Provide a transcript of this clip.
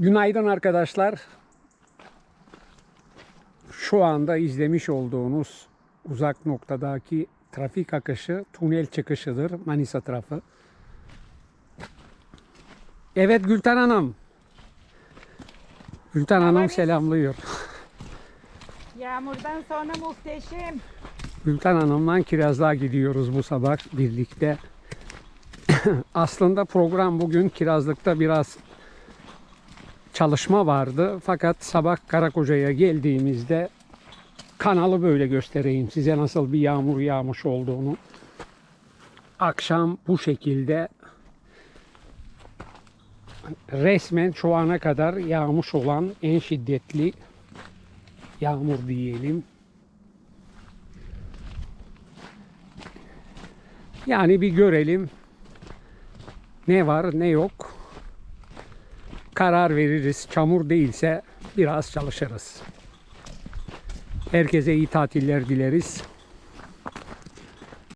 Günaydın arkadaşlar. Şu anda izlemiş olduğunuz uzak noktadaki trafik akışı tünel çıkışıdır Manisa tarafı. Evet Gülten Hanım. Gülten Hanım Haber- selamlıyor. Yağmurdan sonra muhteşem. Gülten Hanım'la Kirazlığa gidiyoruz bu sabah birlikte. Aslında program bugün Kirazlık'ta biraz çalışma vardı. Fakat sabah Karakoca'ya geldiğimizde kanalı böyle göstereyim size nasıl bir yağmur yağmış olduğunu. Akşam bu şekilde resmen şu ana kadar yağmış olan en şiddetli yağmur diyelim. Yani bir görelim ne var ne yok. Karar veririz. Çamur değilse biraz çalışırız. Herkese iyi tatiller dileriz.